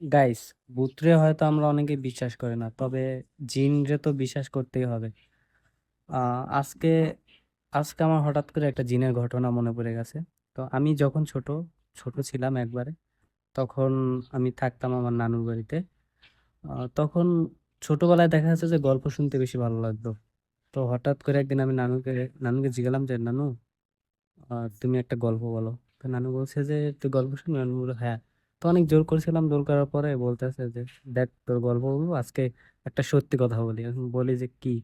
Guys ভূতরে হয়তো আমরা অনেকে বিশ্বাস করি না, তবে জিনরে তো বিশ্বাস করতেই হবে। আজকে আজকে আমার হঠাৎ করে একটা জিনের ঘটনা মনে পড়ে গেছে। তো আমি যখন ছোট ছোট ছিলাম একবারে, তখন আমি থাকতাম আমার নানুর বাড়িতে। তখন ছোটবেলায় দেখা যাচ্ছে যে গল্প শুনতে বেশি ভালো লাগতো। তো হঠাৎ করে একদিন আমি নানুকে নানুকে জিজ্ঞালাম যে, নানু তুমি একটা গল্প বলো। তো নানু বলছে যে, তুই গল্প শুনবি? নানু বলল হ্যাঁ। তো অনেক জোর করেছিলাম, জোর করার পরে বলতেছে যে, দেখ, তোর গল্প বলব, আজকে একটা সত্যি কথা বলি। বলি যে, কি?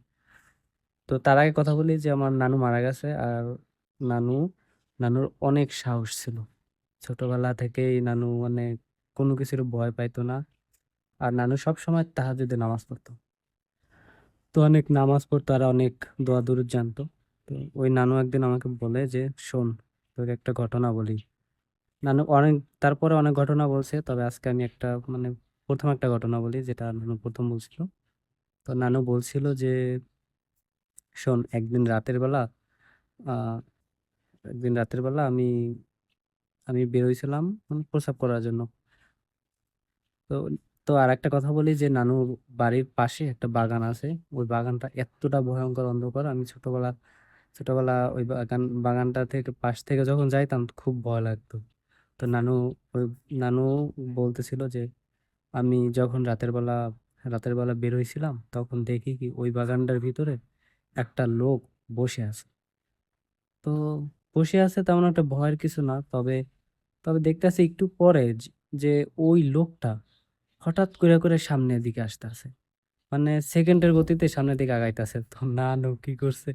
তো তার আগে কথা বলি যে, আমার নানু মারা গেছে আর নানু, নানুর অনেক সাহস ছিল। ছোটবেলা থেকেই নানু মানে কোনো কিছুর ভয় পাইতো না আর নানু সব সময় তাহাজ্জুদে নামাজ পড়তো। তো অনেক নামাজ পড়তো আর অনেক দোয়া দুরুদ জানতো। তো ওই নানু একদিন আমাকে বলে যে, শোন, তোকে একটা ঘটনা বলি। নানু অনেক, তারপরে অনেক ঘটনা বলছে, তবে আজকে আমি একটা মানে প্রথম একটা ঘটনা বলি, যেটা নানু প্রথম বলছিল। তো নানু বলছিল যে, শোন, একদিন রাতের বেলা একদিন রাতের বেলা আমি আমি বেরোইছিলাম মানে প্রস্রাব করার জন্য। তো তো আর একটা কথা বলি যে, নানুর বাড়ির পাশে একটা বাগান আছে, ওই বাগানটা এতটা ভয়ঙ্কর অন্ধকার। আমি ছোটবেলা ছোটবেলা ওই বাগান, বাগানটা থেকে, পাশ থেকে যখন যাইতাম, খুব ভয় লাগতো। তো নানু ওই নানু বলতেছিল যে, আমি যখন রাতের বেলা রাতের বেলা বের হয়েছিলাম তখন দেখি কি ওই বাগানটার ভিতরে একটা লোক বসে আছে। তো বসে আছে তেমন একটা ভয়ের কিছু না, তবে তবে দেখতেছি একটু পরে যে ওই লোকটা হঠাৎ করে করে সামনের দিকে আসতে আসতেছে। মানে সেকেন্ডের গতিতে সামনের দিকে আগাইতেছে। তো নানু কি করছে?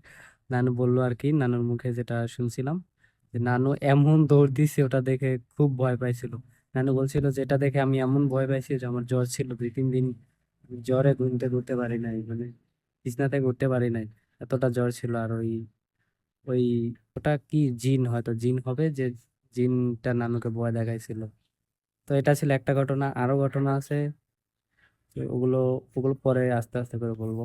নানু বলল আর কি, নানুর মুখে যেটা শুনছিলাম নানু এমন দৌড় দিছে, ওটা দেখে খুব ভয় পাইছিল। নানু বলছিল যে, এটা দেখে আমি এমন ভয় পাইছি যে, আমার জ্বর ছিল দুই, তিন দিন। জ্বরে ঘুমতে ঘুরতে পারি নাই মানে বিছনাতে ঘুরতে পারি নাই। এতটা জ্বর ছিল আর ওই ওই, ওটা কি জিন হয়তো, জিন হবে যে জিনটা নানুকে ভয় দেখাইছিল। তো এটা ছিল একটা ঘটনা। আরও ঘটনা আছে ওগুলো ওগুলো পরে আস্তে আস্তে করে বলব।